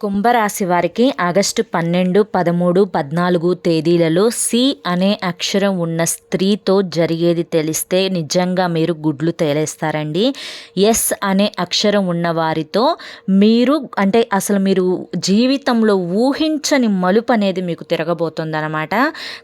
కుంభరాశి వారికి ఆగస్టు పన్నెండు పదమూడు పద్నాలుగు తేదీలలో సి అనే అక్షరం ఉన్న స్త్రీతో జరిగేది తెలిస్తే నిజంగా మీరు గుడ్లు తేలేస్తారండి. ఎస్ అనే అక్షరం ఉన్న వారితో మీరు అంటే అసలు మీరు జీవితంలో ఊహించని మలుపు అనేది మీకు తిరగబోతుందన్నమాట.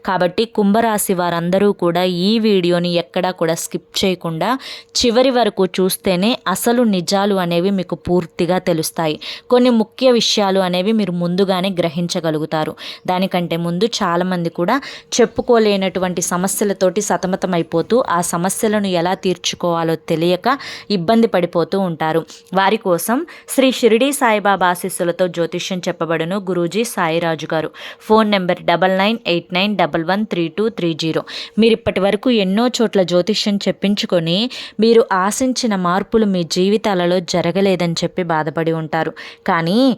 కాబట్టి కుంభరాశి వారందరూ కూడా ఈ వీడియోని ఎక్కడా కూడా స్కిప్ చేయకుండా చివరి వరకు చూస్తేనే అసలు నిజాలు అనేవి మీకు పూర్తిగా తెలుస్తాయి. కొన్ని ముఖ్య విషయాలు అనేవి మీరు ముందుగానే గ్రహించగలుగుతారు. దానికంటే ముందు చాలామంది కూడా చెప్పుకోలేనటువంటి సమస్యలతోటి సతమతమైపోతూ ఆ సమస్యలను ఎలా తీర్చుకోవాలో తెలియక ఇబ్బంది పడిపోతూ ఉంటారు. వారి కోసం శ్రీ షిరిడి సాయిబాబా ఆశీస్సులతో జ్యోతిష్యం చెప్పబడును గురూజీ సాయిరాజు గారు. Phone number double nine eight nine double one three two three zero. మీరు ఇప్పటి వరకు ఎన్నో చోట్ల జ్యోతిష్యం చెప్పించుకొని మీరు ఆశించిన మార్పులు మీ జీవితాలలో జరగలేదని చెప్పి బాధపడి ఉంటారు. కానీ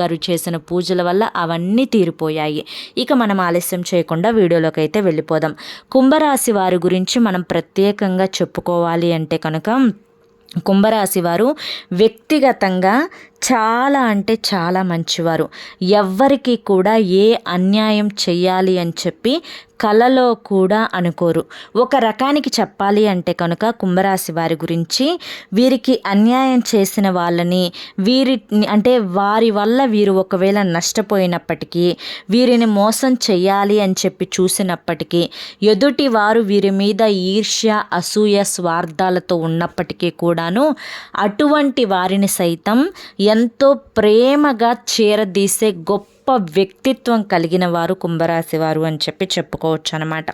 గారు చేసిన పూజల వల్ల అవన్నీ తీరిపోయాయి. ఇక మనం ఆలస్యం చేయకుండా వీడియోలోకి అయితే వెళ్ళిపోదాం. కుంభరాశి వారి గురించి మనం ప్రత్యేకంగా చెప్పుకోవాలి అంటే కనుక కుంభరాశి వారు వ్యక్తిగతంగా చాలా అంటే చాలా మంచివారు. ఎవ్వరికి కూడా ఏ అన్యాయం చెయ్యాలి అని చెప్పి కలలో కూడా అనుకోరు. ఒక రకానికి చెప్పాలి అంటే కనుక కుంభరాశి వారి గురించి వీరికి అన్యాయం చేసిన వాళ్ళని వీరి అంటే వారి వల్ల వీరు ఒకవేళ నష్టపోయినప్పటికీ వీరిని మోసం చెయ్యాలి అని చెప్పి చూసినప్పటికీ ఎదుటి వారు వీరి మీద ఈర్ష్య అసూయ స్వార్థాలతో ఉన్నప్పటికీ కూడాను అటువంటి వారిని సైతం ఎంతో ప్రేమగా చేరదీసే గొప్ప వ్యక్తిత్వం కలిగిన వారు కుంభరాశి వారు అని చెప్పి చెప్పుకోవచ్చు అనమాట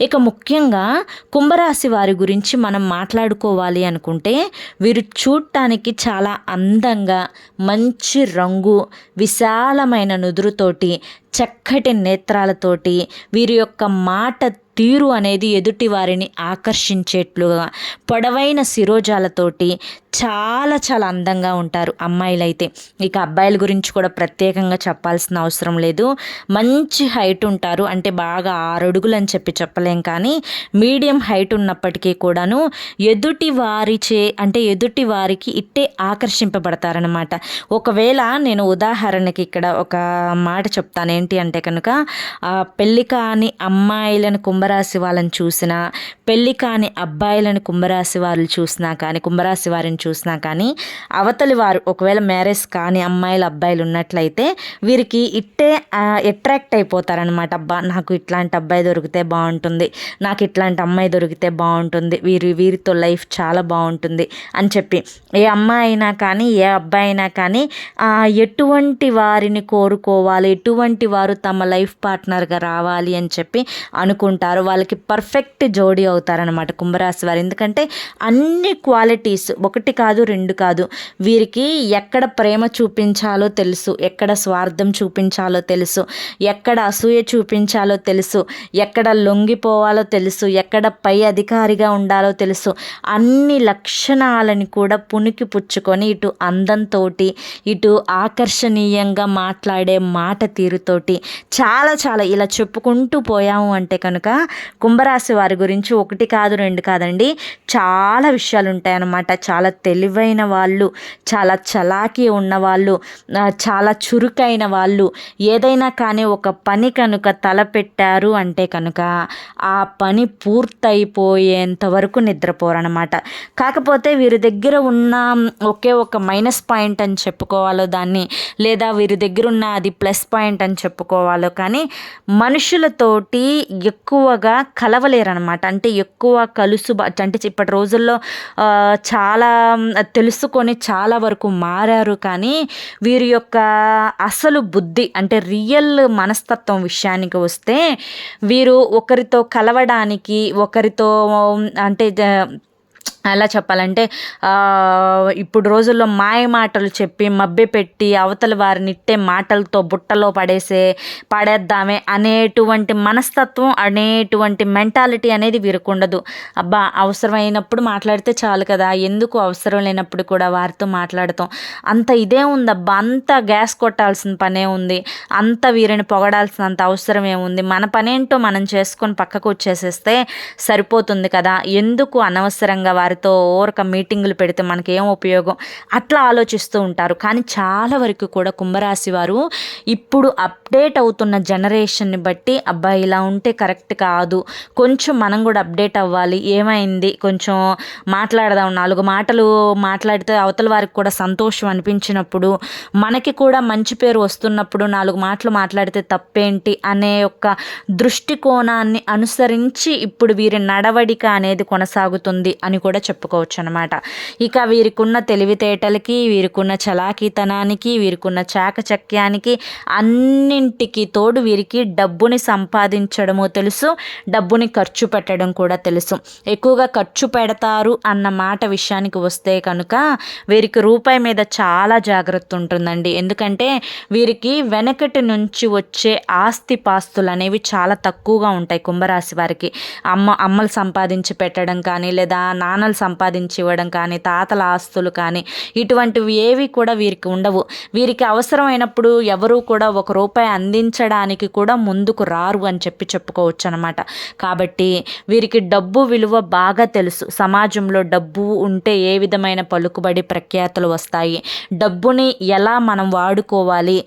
ఇక ముఖ్యంగా కుంభరాశి వారి గురించి మనం మాట్లాడుకోవాలి అనుకుంటే వీరు చూడటానికి చాలా అందంగా మంచి రంగు విశాలమైన నుదురుతోటి చక్కటి నేత్రాలతోటి వీరి యొక్క మాట తీరు అనేది ఎదుటి వారిని ఆకర్షించేట్లుగా పొడవైన శిరోజాలతోటి చాలా చాలా అందంగా ఉంటారు అమ్మాయిలైతే. ఇక అబ్బాయిల గురించి కూడా ప్రత్యేకంగా చెప్పాల్సిన అవసరం లేదు. మంచి హైట్ ఉంటారు. అంటే బాగా ఆరడుగులు అని చెప్పి చెప్పలేం కానీ మీడియం హైట్ ఉన్నప్పటికీ కూడాను ఎదుటి వారిచే అంటే ఎదుటి వారికి ఇట్టే ఆకర్షింపబడతారనమాట ఒకవేళ నేను ఉదాహరణకి ఇక్కడ ఒక మాట చెప్తాను. ఏంటి అంటే కనుక పెళ్ళి కాని అమ్మాయిలను కుంభరాశి వాళ్ళని చూసినా పెళ్ళి కాని అబ్బాయిలను కుంభరాశి వాళ్ళు చూసినా కానీ కుంభరాశి వారిని చూసినా కానీ అవతలి వారు ఒకవేళ మ్యారేజ్ కాని అమ్మాయిలు అబ్బాయిలు ఉన్నట్లయితే వీరికి ఇట్టే అట్రాక్ట్ అయిపోతారనమాట అబ్బా నాకు ఇట్లాంటి అబ్బాయి దొరికితే బాగుంటుంది. నాకు ఇట్లాంటి అమ్మాయి దొరికితే బాగుంటుంది. వీరి వీరితో లైఫ్ చాలా బాగుంటుంది అని చెప్పి. ఏ అమ్మాయి అయినా కానీ ఏ అబ్బాయి అయినా కానీ ఎటువంటి వారిని కోరుకోవాలి ఎటువంటి వారు తమ లైఫ్ పార్ట్నర్గా రావాలి అని చెప్పి అనుకుంటారు. వాళ్ళకి పర్ఫెక్ట్ జోడీ అవుతారనమాట కుంభరాశి వారు. ఎందుకంటే అన్ని క్వాలిటీస్ ఒకటి కాదు రెండు కాదు వీరికి ఎక్కడ ప్రేమ చూపించాలో తెలుసు ఎక్కడ స్వార్థం చూపించాలో తెలుసు. ఎక్కడ అసూయ చూపించాలో తెలుసు. ఎక్కడ లొంగిపోవాలో తెలుసు. ఎక్కడ పై అధికారిగా ఉండాలో తెలుసు. అన్ని లక్షణాలని కూడా పునికి పుచ్చుకొని ఇటు అందంతో ఇటు ఆకర్షణీయంగా మాట్లాడే మాట తీరుతోటి చాలా చాలా ఇలా చెప్పుకుంటూ పోయాము అంటే కనుక కుంభరాశి వారి గురించి ఒకటి కాదు రెండు కాదండి. చాలా విషయాలు ఉంటాయన్నమాట చాలా తెలివైన వాళ్ళు చాలా చలాకీ ఉన్నవాళ్ళు చాలా చురుకైన వాళ్ళు. ఏదైనా కానీ ఒక పని కనుక తలపెట్టారు అంటే కనుక ఆ పని పూర్తయిపోయేంత వరకు నిద్రపోరనమాట కాకపోతే వీరి దగ్గర ఉన్న ఒకే ఒక మైనస్ పాయింట్ అని చెప్పుకోవాలో దాన్ని లేదా వీరి దగ్గర ఉన్న అది ప్లస్ పాయింట్ అని చెప్పుకోవాలో కానీ మనుషులతోటి ఎక్కువగా కలవలేరనమాట అంటే ఎక్కువ కలుసు అంటే అప్పటి రోజుల్లో చాలా తెలుసుకొని చాలా వరకు మారారు. కానీ వీరి యొక్క అసలు బుద్ధి అంటే రియల్ మనస్తత్వం విషయానికి వస్తే వీరు ఒకరితో కలవడానికి ఒకరితో అంటే ఎలా చెప్పాలంటే ఇప్పుడు రోజుల్లో మాయ మాటలు చెప్పి మభ్యపెట్టి అవతల వారిని ఇట్టే మాటలతో బుట్టలో పడేసే పడేద్దామే అనేటువంటి మనస్తత్వం అనేటువంటి మెంటాలిటీ అనేది వీరికి ఉండదు. అబ్బా అవసరమైనప్పుడు మాట్లాడితే చాలు కదా ఎందుకు అవసరం లేనప్పుడు కూడా వారితో మాట్లాడతాం. అంత ఇదే ఉందబ్బా అంత గ్యాస్ కొట్టాల్సిన పనే ఉంది. అంత వీరిని పొగడాల్సినంత అవసరం ఏముంది? మన పనేంటో మనం చేసుకొని పక్కకు వచ్చేసేస్తే సరిపోతుంది కదా. ఎందుకు అనవసరంగా వారి వారితో ఓరక మీటింగులు పెడితే మనకి ఏం ఉపయోగం? అట్లా ఆలోచిస్తూ ఉంటారు. కానీ చాలా వరకు కూడా కుంభరాశి వారు ఇప్పుడు అప్డేట్ అవుతున్న జనరేషన్ని బట్టి అబ్బాయి ఇలా ఉంటే కరెక్ట్ కాదు. కొంచెం మనం కూడా అప్డేట్ అవ్వాలి. ఏమైంది? కొంచెం మాట్లాడదాం. నాలుగు మాటలు మాట్లాడితే అవతల వారికి కూడా సంతోషం అనిపించినప్పుడు మనకి కూడా మంచి పేరు వస్తున్నప్పుడు నాలుగు మాటలు మాట్లాడితే తప్పేంటి అనే యొక్క దృష్టికోణాన్ని అనుసరించి ఇప్పుడు వీరి నడవడిక అనేది కొనసాగుతుంది అని కూడా చెప్పుకోవచ్చు అనమాట ఇక వీరికున్న తెలివితేటలకి వీరికున్న చలాకీతనానికి వీరికున్న చాకచక్యానికి అన్నింటికి తోడు వీరికి డబ్బుని సంపాదించడము తెలుసు డబ్బుని ఖర్చు పెట్టడం కూడా తెలుసు. ఎక్కువగా ఖర్చు పెడతారు అన్న మాట విషయానికి వస్తే కనుక వీరికి రూపాయి మీద చాలా జాగ్రత్త ఉంటుందండి. ఎందుకంటే వీరికి వెనకటి నుంచి వచ్చే ఆస్తి పాస్తులు అనేవి చాలా తక్కువగా ఉంటాయి కుంభరాశి వారికి. అమ్మ అమ్మలు సంపాదించి పెట్టడం కానీ లేదా నాన్నలు సంపాదించి ఇవ్వడం కానీ తాతల ఆస్తులు కానీ ఇటువంటివి ఏవి కూడా వీరికి ఉండవు. వీరికి అవసరమైనప్పుడు ఎవరూ కూడా ఒక రూపాయి అందించడానికి కూడా ముందుకు రారు అని చెప్పి చెప్పుకోవచ్చు అనమాట కాబట్టి వీరికి డబ్బు విలువ బాగా తెలుసు. సమాజంలో డబ్బు ఉంటే ఏ విధమైన పలుకుబడి ప్రఖ్యాతులు వస్తాయి. డబ్బుని ఎలా మనం వాడుకోవాలి?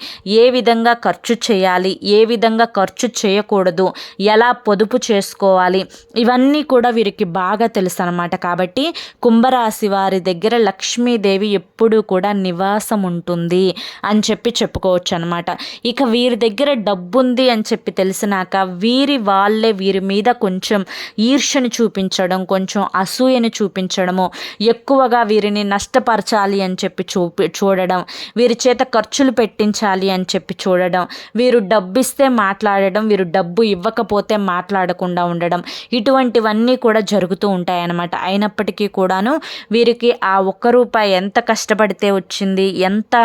ఏ విధంగా ఖర్చు చేయాలి? ఏ విధంగా ఖర్చు చేయకూడదు? ఎలా పొదుపు చేసుకోవాలి? ఇవన్నీ కూడా వీరికి బాగా తెలుసు అనమాట కాబట్టి కుంభరాశి వారి దగ్గర లక్ష్మీదేవి ఎప్పుడూ కూడా నివాసం ఉంటుంది అని చెప్పి చెప్పుకోవచ్చు అనమాట ఇక వీరి దగ్గర డబ్బు ఉంది అని చెప్పి తెలిసినాక వీరి వాళ్ళే వీరి మీద కొంచెం ఈర్ష్యను చూపించడం కొంచెం అసూయని చూపించడము ఎక్కువగా వీరిని నష్టపరచాలి అని చెప్పి చూపి చూడడం వీరి చేత ఖర్చులు పెట్టించాలి అని చెప్పి చూడడం వీరు డబ్బు ఇస్తే మాట్లాడడం వీరు డబ్బు ఇవ్వకపోతే మాట్లాడకుండా ఉండడం ఇటువంటివన్నీ కూడా జరుగుతూ ఉంటాయన్నమాట. అయినప్పటికీ ఉన్నప్పటికీ కూడాను వీరికి ఆ ఒక్క రూపాయి ఎంత కష్టపడితే వచ్చింది ఎంత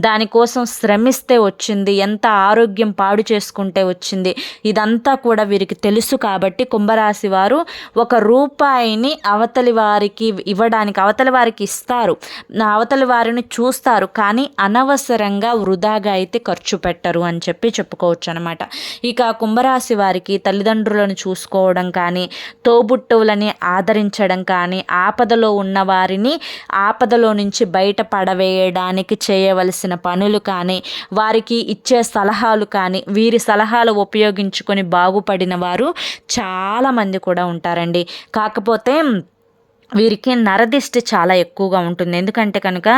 దానికోసం శ్రమిస్తే వచ్చింది ఎంత ఆరోగ్యం పాడు చేసుకుంటే వచ్చింది ఇదంతా కూడా వీరికి తెలుసు కాబట్టి కుంభరాశి వారు ఒక రూపాయిని అవతలి వారికి ఇవ్వడానికి అవతలి వారికి ఇస్తారు అవతలి వారిని చూస్తారు కానీ అనవసరంగా వృధాగా అయితే ఖర్చు పెట్టరు అని చెప్పి చెప్పుకోవచ్చు అనమాట ఇక కుంభరాశి వారికి తల్లిదండ్రులను చూసుకోవడం కానీ తోబుట్టువులని ఆదరించడం కానీ ఆపదలో ఉన్నవారిని ఆపదలో నుంచి బయట పడవేయడానికి చేయవలసిన పనులు కానీ వారికి ఇచ్చే సలహాలు కానీ వీరి సలహాలు ఉపయోగించుకొని బాగుపడిన వారు చాలామంది కూడా ఉంటారండి. కాకపోతే వీరికి నరదిష్టి చాలా ఎక్కువగా ఉంటుంది. ఎందుకంటే కనుక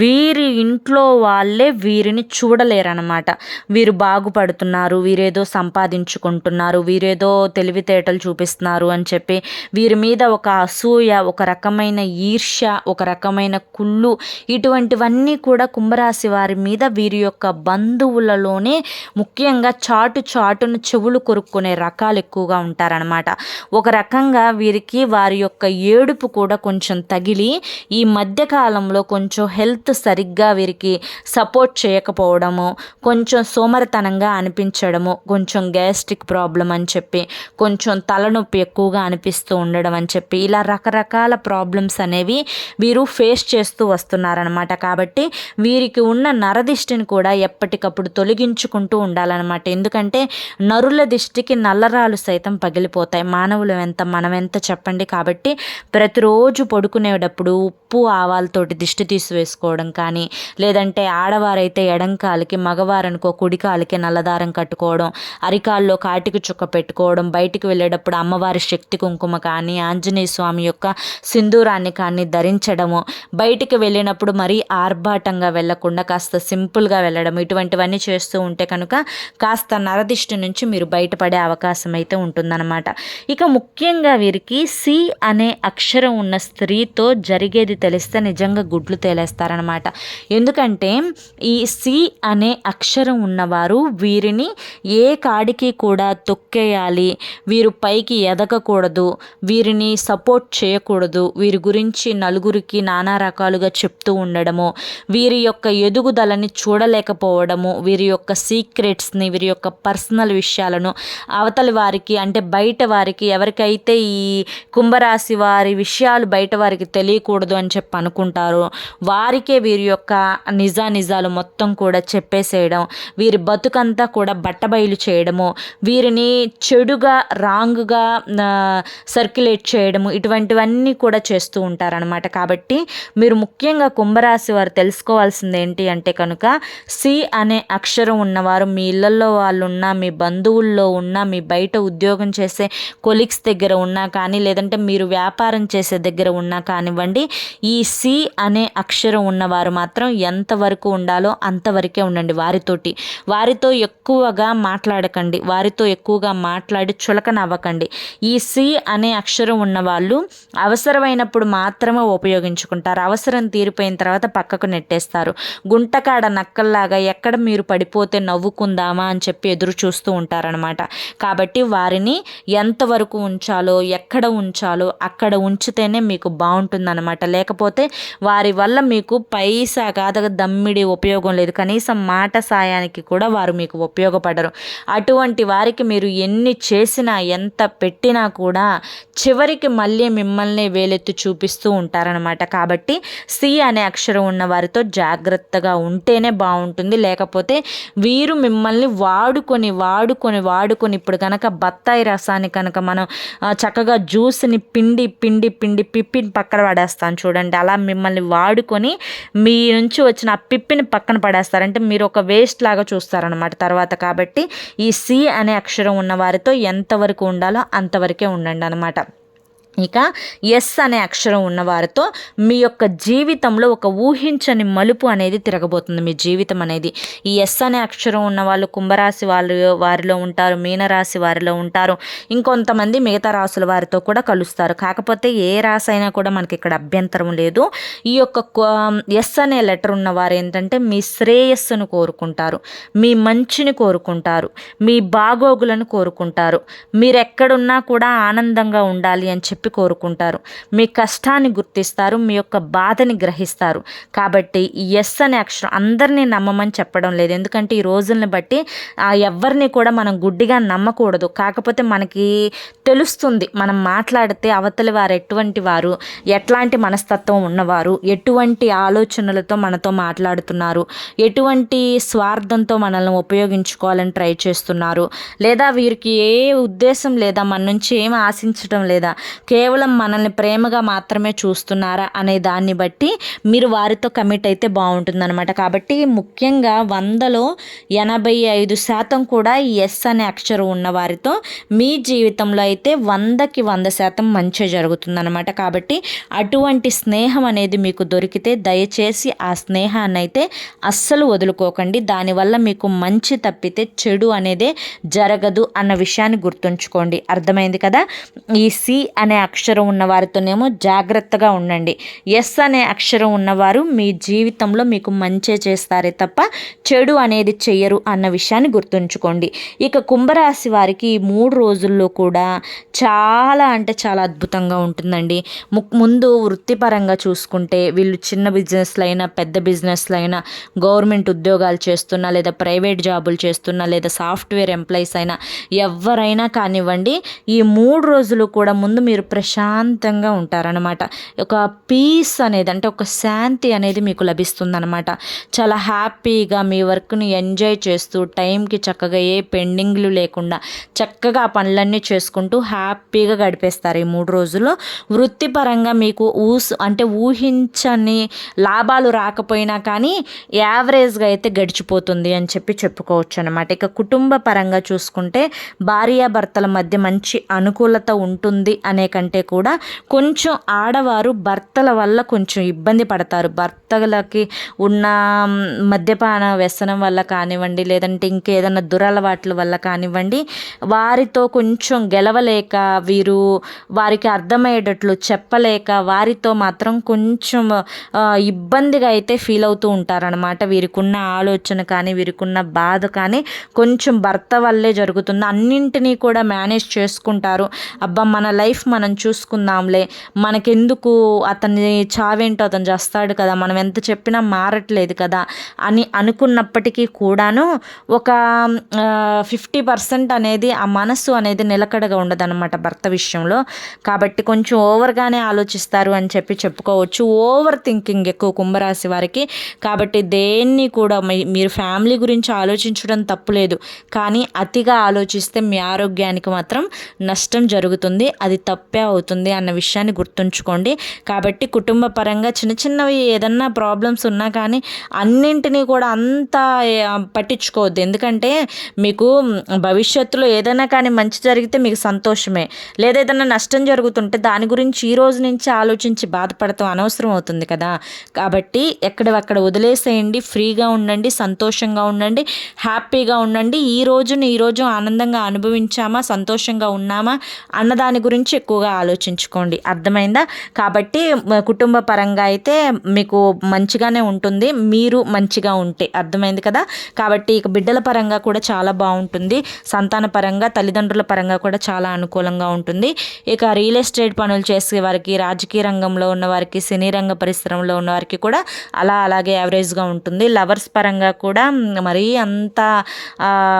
వీరి ఇంట్లో వాళ్ళే వీరిని చూడలేరనమాట వీరు బాగుపడుతున్నారు వీరేదో సంపాదించుకుంటున్నారు వీరేదో తెలివితేటలు చూపిస్తున్నారు అని చెప్పి వీరి మీద ఒక అసూయ ఒక రకమైన ఈర్ష్య ఒక రకమైన కుళ్ళు ఇటువంటివన్నీ కూడా కుంభరాశి వారి మీద వీరి యొక్క బంధువులలోనే ముఖ్యంగా చాటు చాటును చెవులు కొరుక్కునే రకాలు ఎక్కువగా ఉంటారనమాట ఒక రకంగా వీరికి వారి యొక్క ఏడుపు కడుపు కూడా కొంచెం తగిలి ఈ మధ్యకాలంలో కొంచెం హెల్త్ సరిగ్గా వీరికి సపోర్ట్ చేయకపోవడము కొంచెం సోమరతనంగా అనిపించడము కొంచెం గ్యాస్ట్రిక్ ప్రాబ్లం అని చెప్పి కొంచెం తలనొప్పి ఎక్కువగా అనిపిస్తూ ఉండడం అని చెప్పి ఇలా రకరకాల ప్రాబ్లమ్స్ అనేవి వీరు ఫేస్ చేస్తూ వస్తున్నారనమాట కాబట్టి వీరికి ఉన్న నరదిష్టిని కూడా ఎప్పటికప్పుడు తొలగించుకుంటూ ఉండాలన్నమాట. ఎందుకంటే నరుల దిష్టికి నల్లరాలు సైతం పగిలిపోతాయి. మానవులు ఎంత మనం ఎంత చెప్పండి కాబట్టి ప్రతి ప్రతిరోజు పడుకునేటప్పుడు ఉప్పు ఆవాలతోటి దిష్టి తీసివేసుకోవడం కానీ లేదంటే ఆడవారైతే ఎడంకాలకి మగవారనుకో కుడికాలకి నల్లదారం కట్టుకోవడం అరికాల్లో కాటికి చుక్క పెట్టుకోవడం బయటికి వెళ్ళేటప్పుడు అమ్మవారి శక్తి కుంకుమ కానీ ఆంజనేయ స్వామి యొక్క సింధూరాన్ని కానీ ధరించడము బయటికి వెళ్ళినప్పుడు మరీ ఆర్భాటంగా వెళ్ళకుండా కాస్త సింపుల్గా వెళ్ళడం ఇటువంటివన్నీ చేస్తూ ఉంటే కనుక కాస్త నరదిష్టి నుంచి మీరు బయటపడే అవకాశం అయితే ఉంటుందన్నమాట. ఇక ముఖ్యంగా వీరికి సి అనే అక్షరం అక్షరం ఉన్న స్త్రీతో జరిగేది తెలిస్తే నిజంగా గుడ్లు తేలేస్తారనమాట ఎందుకంటే ఈ సి అనే అక్షరం ఉన్నవారు వీరిని ఏ కాడికి కూడా తొక్కేయాలి వీరు పైకి ఎదగకూడదు వీరిని సపోర్ట్ చేయకూడదు వీరి గురించి నలుగురికి నానా రకాలుగా చెప్తూ ఉండడము వీరి యొక్క ఎదుగుదలని చూడలేకపోవడము వీరి యొక్క సీక్రెట్స్ని వీరి యొక్క పర్సనల్ విషయాలను అవతలి వారికి అంటే బయట వారికి ఎవరికైతే ఈ కుంభరాశి వారి విషయాలు బయట వారికి తెలియకూడదు అని చెప్పి అనుకుంటారు. వారికే వీరి యొక్క నిజా నిజాలు మొత్తం కూడా చెప్పేసేయడం వీరి బతుకంతా కూడా బట్టబయలు చేయడము వీరిని చెడుగా రాంగ్గా సర్క్యులేట్ చేయడము ఇటువంటివన్నీ కూడా చేస్తూ ఉంటారనమాట కాబట్టి మీరు ముఖ్యంగా కుంభరాశి వారు తెలుసుకోవాల్సింది ఏంటి అంటే కనుక సి అనే అక్షరం ఉన్నవారు మీ ఇళ్ళల్లో వాళ్ళు ఉన్నా మీ బంధువుల్లో ఉన్నా మీ బయట ఉద్యోగం చేసే కొలీగ్స్ దగ్గర ఉన్నా కానీ లేదంటే మీరు వ్యాపారం చేసే దగ్గర ఉన్నా కానివ్వండి ఈ సి అనే అక్షరం ఉన్నవారు మాత్రం ఎంతవరకు ఉండాలో అంతవరకే ఉండండి వారితోటి. వారితో ఎక్కువగా మాట్లాడకండి. వారితో ఎక్కువగా మాట్లాడి చులకన అవ్వకండి ఈ సి అనే అక్షరం ఉన్న వాళ్ళు అవసరమైనప్పుడు మాత్రమే ఉపయోగించుకుంటారు. అవసరం తీరిపోయిన తర్వాత పక్కకు నెట్టేస్తారు. గుంటకాడ నక్కల్లాగా ఎక్కడ మీరు పడిపోతే నవ్వుకుందామా అని చెప్పి ఎదురు చూస్తూ ఉంటారనమాట కాబట్టి వారిని ఎంతవరకు ఉంచాలో ఎక్కడ ఉంచాలో అక్కడ ఉంచి ఉంచితేనే మీకు బాగుంటుందన్నమాట. లేకపోతే వారి వల్ల మీకు పైసా కాద దమ్మిడి ఉపయోగం లేదు. కనీసం మాట సాయానికి కూడా వారు మీకు ఉపయోగపడరు. అటువంటి వారికి మీరు ఎన్ని చేసినా ఎంత పెట్టినా కూడా చివరికి మళ్ళీ మిమ్మల్ని వేలెత్తి చూపిస్తూ ఉంటారనమాట కాబట్టి సి అనే అక్షరం ఉన్న వారితో జాగ్రత్తగా ఉంటేనే బాగుంటుంది. లేకపోతే వీరు మిమ్మల్ని వాడుకొని వాడుకొని వాడుకొని ఇప్పుడు కనుక బత్తాయి రసాన్ని కనుక మనం చక్కగా జ్యూస్ని పిండి పిండి పిండి పిప్పిని పక్కన పడేస్తాను చూడండి. అలా మిమ్మల్ని వాడుకొని మీ నుంచి వచ్చిన ఆ పిప్పిని పక్కన పడేస్తారంటే మీరు ఒక వేస్ట్ లాగా చూస్తారనమాట తర్వాత. కాబట్టి ఈ సి అనే అక్షరం ఉన్న వారితో ఎంతవరకు ఉండాలో అంతవరకే ఉండండి అనమాట ఇక ఎస్ అనే అక్షరం ఉన్నవారితో మీ యొక్క జీవితంలో ఒక ఊహించని మలుపు అనేది తిరగబోతుంది. మీ జీవితం అనేది ఈ ఎస్ అనే అక్షరం ఉన్న వాళ్ళు కుంభరాశి వాళ్ళు వారిలో ఉంటారు మీనరాశి వారిలో ఉంటారు. ఇంకొంతమంది మిగతా రాసుల వారితో కూడా కలుస్తారు. కాకపోతే ఏ రాశి అయినా కూడా మనకి ఇక్కడ అభ్యంతరం లేదు. ఈ యొక్క ఎస్ అనే లెటర్ ఉన్న వారు ఏంటంటే మీ శ్రేయస్సును కోరుకుంటారు మీ మంచిని కోరుకుంటారు మీ బాగోగులను కోరుకుంటారు. మీరు ఎక్కడున్నా కూడా ఆనందంగా ఉండాలి అని చెప్పి చెప్పి కోరుకుంటారు. మీ కష్టాన్ని గుర్తిస్తారు. మీ యొక్క బాధని గ్రహిస్తారు. కాబట్టి ఎస్ అనే అక్షరం అందరినీ నమ్మమని చెప్పడం లేదు. ఎందుకంటే ఈ రోజుల్ని బట్టి ఎవరిని కూడా మనం గుడ్డిగా నమ్మకూడదు. కాకపోతే మనకి తెలుస్తుంది. మనం మాట్లాడితే అవతలి వారు ఎటువంటి వారు ఎట్లాంటి మనస్తత్వం ఉన్నవారు ఎటువంటి ఆలోచనలతో మనతో మాట్లాడుతున్నారు ఎటువంటి స్వార్థంతో మనల్ని ఉపయోగించుకోవాలని ట్రై చేస్తున్నారు లేదా వీరికి ఏ ఉద్దేశం లేదా మన నుంచి ఏం ఆశించడం లేదా కేవలం మనల్ని ప్రేమగా మాత్రమే చూస్తున్నారా అనే దాన్ని బట్టి మీరు వారితో కమిట్ అయితే బాగుంటుందన్నమాట. కాబట్టి ముఖ్యంగా వందలో ఎనభై ఐదు శాతం కూడా ఎస్ అనే అక్షరం ఉన్న వారితో మీ జీవితంలో అయితే వందకి వంద శాతం మంచి జరుగుతుందన్నమాట. కాబట్టి అటువంటి స్నేహం అనేది మీకు దొరికితే దయచేసి ఆ స్నేహాన్ని అయితే అస్సలు వదులుకోకండి. దానివల్ల మీకు మంచి తప్పితే చెడు అనేదే జరగదు అన్న విషయాన్ని గుర్తుంచుకోండి. అర్థమైంది కదా? ఈ సి అనే అక్షరం ఉన్నవారితోనేమో జాగ్రత్తగా ఉండండి. ఎస్ అనే అక్షరం ఉన్నవారు మీ జీవితంలో మీకు మంచే చేస్తారే తప్ప చెడు అనేది చెయ్యరు అన్న విషయాన్ని గుర్తుంచుకోండి. ఇక కుంభరాశి వారికి ఈ మూడు రోజుల్లో కూడా చాలా అంటే చాలా అద్భుతంగా ఉంటుందండి. ముందు వృత్తిపరంగా చూసుకుంటే వీళ్ళు చిన్న బిజినెస్లు అయినా పెద్ద బిజినెస్లు అయినా గవర్నమెంట్ ఉద్యోగాలు చేస్తున్నా లేదా ప్రైవేట్ జాబులు చేస్తున్నా లేదా సాఫ్ట్వేర్ ఎంప్లాయీస్ అయినా ఎవరైనా కానివ్వండి ఈ మూడు రోజులు కూడా ముందు మీరు ప్రశాంతంగా ఉంటారనమాట ఒక పీస్ అనేది అంటే ఒక శాంతి అనేది మీకు లభిస్తుందనమాట చాలా హ్యాపీగా మీ వర్క్ని ఎంజాయ్ చేస్తూ టైంకి చక్కగా ఏ పెండింగ్లు లేకుండా చక్కగా ఆ పనులన్నీ చేసుకుంటూ హ్యాపీగా గడిపేస్తారు ఈ మూడు రోజులు. వృత్తిపరంగా మీకు ఊస్ అంటే ఊహించని లాభాలు రాకపోయినా కానీ యావరేజ్గా అయితే గడిచిపోతుంది అని చెప్పి చెప్పుకోవచ్చు అనమాట ఇక కుటుంబ పరంగా చూసుకుంటే భార్యాభర్తల మధ్య మంచి అనుకూలత ఉంటుంది అనే కంటే కూడా కొంచెం ఆడవారు భర్తల వల్ల కొంచెం ఇబ్బంది పడతారు. భర్తలకి ఉన్న మద్యపాన వ్యసనం వల్ల కానివ్వండి లేదంటే ఇంకేదన్నా దురలవాట్ల వల్ల కానివ్వండి వారితో కొంచెం గెలవలేక వీరు వారికి అర్థమయ్యేటట్లు చెప్పలేక వారితో మాత్రం కొంచెం ఇబ్బందిగా అయితే ఫీల్ అవుతూ ఉంటారనమాట వీరికి ఉన్న ఆలోచన కానీ వీరికి ఉన్న బాధ కానీ కొంచెం భర్త వల్లే జరుగుతుంది. అన్నింటినీ కూడా మేనేజ్ చేసుకుంటారు. అబ్బా మన లైఫ్ మనం చూసుకుందాంలే. మనకెందుకు అతని చావేంటో అతను చేస్తాడు కదా మనం ఎంత చెప్పినా మారట్లేదు కదా అని అనుకున్నప్పటికీ కూడాను ఒక ఫిఫ్టీ పర్సెంట్ అనేది ఆ మనస్సు అనేది నిలకడగా ఉండదన్నమాట భర్త విషయంలో. కాబట్టి కొంచెం ఓవర్గానే ఆలోచిస్తారు అని చెప్పి చెప్పుకోవచ్చు. ఓవర్ థింకింగ్ ఎక్కువ కుంభరాశి వారికి. కాబట్టి దేన్ని కూడా మీరు ఫ్యామిలీ గురించి ఆలోచించడం తప్పులేదు. కానీ అతిగా ఆలోచిస్తే మీ ఆరోగ్యానికి మాత్రం నష్టం జరుగుతుంది. అది తప్పు. అవుతుంది అన్న విషయాన్ని గుర్తుంచుకోండి. కాబట్టి కుటుంబ పరంగా చిన్న చిన్నవి ఏదన్నా ప్రాబ్లమ్స్ ఉన్నా కానీ అన్నింటినీ కూడా అంత పట్టించుకోవద్దు. ఎందుకంటే మీకు భవిష్యత్తులో ఏదైనా కానీ మంచి జరిగితే మీకు సంతోషమే. లేదా ఏదైనా నష్టం జరుగుతుంటే దాని గురించి ఈ రోజు నుంచి ఆలోచించి బాధపడతాం అనవసరం అవుతుంది కదా. కాబట్టి ఎక్కడక్కడ వదిలేసేయండి. ఫ్రీగా ఉండండి సంతోషంగా ఉండండి హ్యాపీగా ఉండండి. ఈ రోజుని ఈరోజు ఆనందంగా అనుభవించామా సంతోషంగా ఉన్నామా అన్నదాని గురించి ఎక్కువగా ఆలోచించుకోండి. అర్థమైందా? కాబట్టి కుటుంబ పరంగా అయితే మీకు మంచిగానే ఉంటుంది. మీరు మంచిగా ఉంటే. అర్థమైంది కదా? కాబట్టి ఇక బిడ్డల పరంగా కూడా చాలా బాగుంటుంది. సంతాన పరంగా తల్లిదండ్రుల పరంగా కూడా చాలా అనుకూలంగా ఉంటుంది. ఇక రియల్ ఎస్టేట్ పనులు చేసే వారికి రాజకీయ రంగంలో ఉన్న వారికి సినీ రంగ పరిశ్రమలో ఉన్న వారికి కూడా అలా అలాగే యావరేజ్గా ఉంటుంది. లవర్స్ పరంగా కూడా మరీ అంత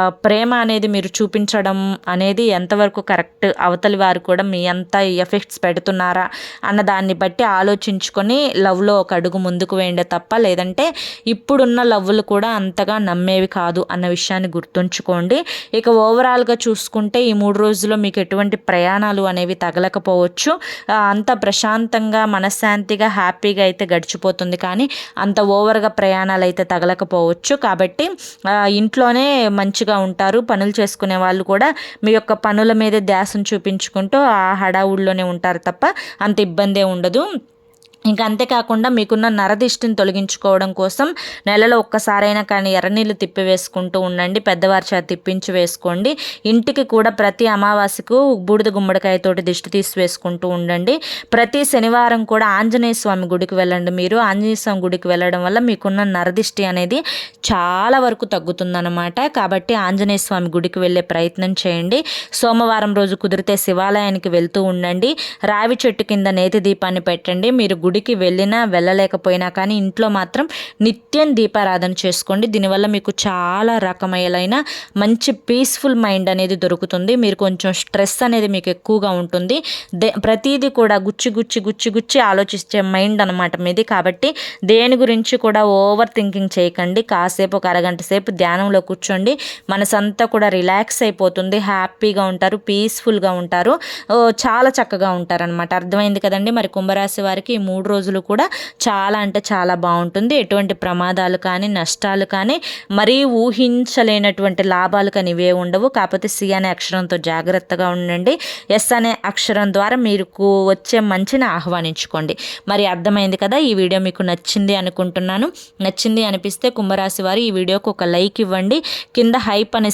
ప్రేమ అనేది మీరు చూపించడం అనేది ఎంతవరకు కరెక్ట్? అవతలి వారు కూడా మీ అంత ఎఫెక్ట్స్ పెడుతున్నారా అన్న దాన్ని బట్టి ఆలోచించుకొని లవ్లో ఒక అడుగు ముందుకు వేయండి తప్ప లేదంటే ఇప్పుడున్న లవ్లు కూడా అంతగా నమ్మేవి కాదు అన్న విషయాన్ని గుర్తుంచుకోండి. ఇక ఓవరాల్గా చూసుకుంటే ఈ మూడు రోజుల్లో మీకు ఎటువంటి ప్రయాణాలు అనేవి తగలకపోవచ్చు. అంత ప్రశాంతంగా మనశ్శాంతిగా హ్యాపీగా అయితే గడిచిపోతుంది కానీ అంత ఓవర్గా ప్రయాణాలు అయితే తగలకపోవచ్చు. కాబట్టి ఇంట్లోనే మంచిగా ఉంటారు. పనులు చేసుకునే వాళ్ళు కూడా మీ యొక్క పనుల మీద ధ్యాసను చూపించుకుంటూ ఆ ఊళ్ళోనే ఉంటారు తప్ప అంత ఇబ్బందే ఉండదు. ఇంకా అంతేకాకుండా మీకున్న నరదిష్టిని తొలగించుకోవడం కోసం నెలలో ఒక్కసారైనా కానీ ఎర్రనీళ్ళు తిప్పి వేసుకుంటూ ఉండండి పెద్దవారి చేత తిప్పించి వేసుకోండి. ఇంటికి కూడా ప్రతి అమావాస్యకు బూడిద గుమ్మడికాయతోటి దిష్టి తీసి వేసుకుంటూ ఉండండి. ప్రతి శనివారం కూడా ఆంజనేయ స్వామి గుడికి వెళ్ళండి మీరు. ఆంజనేయ స్వామి గుడికి వెళ్ళడం వల్ల మీకున్న నరదిష్టి అనేది చాలా వరకు తగ్గుతుందన్నమాట. కాబట్టి ఆంజనేయ స్వామి గుడికి వెళ్ళే ప్రయత్నం చేయండి. సోమవారం రోజు కుదిరితే శివాలయానికి వెళ్తూ ఉండండి. రావి చెట్టు కింద నేతి దీపాన్ని పెట్టండి. మీరు గుడి గుడికి వెళ్ళినా వెళ్ళలేకపోయినా కానీ ఇంట్లో మాత్రం నిత్యం దీపారాధన చేసుకోండి. దీనివల్ల మీకు చాలా రకమైన మంచి పీస్ఫుల్ మైండ్ అనేది దొరుకుతుంది. మీరు కొంచెం స్ట్రెస్ అనేది మీకు ఎక్కువగా ఉంటుంది. దే ప్రతిదీ కూడా గుచ్చి గుచ్చి గుచ్చి గుచ్చి ఆలోచించే మైండ్ అనమాట మీది. కాబట్టి దేని గురించి కూడా ఓవర్ థింకింగ్ చేయకండి. కాసేపు ఒక అరగంట సేపు ధ్యానంలో కూర్చోండి. మనసంతా కూడా రిలాక్స్ అయిపోతుంది. హ్యాపీగా ఉంటారు పీస్ఫుల్గా ఉంటారు. చాలా చక్కగా ఉంటారనమాట అర్థమైంది కదండి? మరి కుంభరాశి వారికి ఈ మూడు మూడు రోజులు కూడా చాలా అంటే చాలా బాగుంటుంది. ఎటువంటి ప్రమాదాలు కానీ నష్టాలు కానీ మరీ ఊహించలేనటువంటి లాభాలు కానీ ఇవే ఉండవు. కాకపోతే సి అనే అక్షరంతో జాగ్రత్తగా ఉండండి. ఎస్ అనే అక్షరం ద్వారా మీకు వచ్చే మంచిని ఆహ్వానించుకోండి. మరి అర్థమైంది కదా ఈ వీడియో మీకు నచ్చింది అనుకుంటున్నాను. నచ్చింది అనిపిస్తే కుంభరాశి వారు ఈ వీడియోకి ఒక లైక్ ఇవ్వండి. కింద హైప్ అనే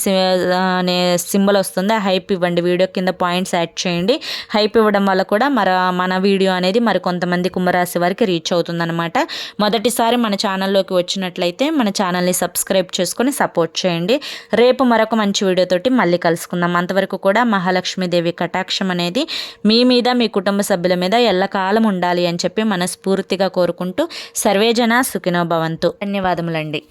అనే సింబల్ వస్తుంది. ఆ హైప్ ఇవ్వండి. వీడియో కింద పాయింట్స్ యాడ్ చేయండి. హైప్ ఇవ్వడం వల్ల కూడా మన మన వీడియో అనేది మరి కొంతమంది కుంభరాశి రాశి వారికి రీచ్ అవుతుందన్నమాట. మొదటిసారి మన ఛానల్లోకి వచ్చినట్లయితే మన ఛానల్ని సబ్స్క్రైబ్ చేసుకొని సపోర్ట్ చేయండి. రేపు మరొక మంచి వీడియోతోటి మళ్ళీ కలుసుకుందాం. అంతవరకు కూడా మహాలక్ష్మీదేవి కటాక్షం అనేది మీ మీద మీ కుటుంబ సభ్యుల మీద ఎల్లకాలం ఉండాలి అని చెప్పి మనస్ఫూర్తిగా కోరుకుంటూ సర్వేజన సుఖినో భవంతు. ధన్యవాదములండి.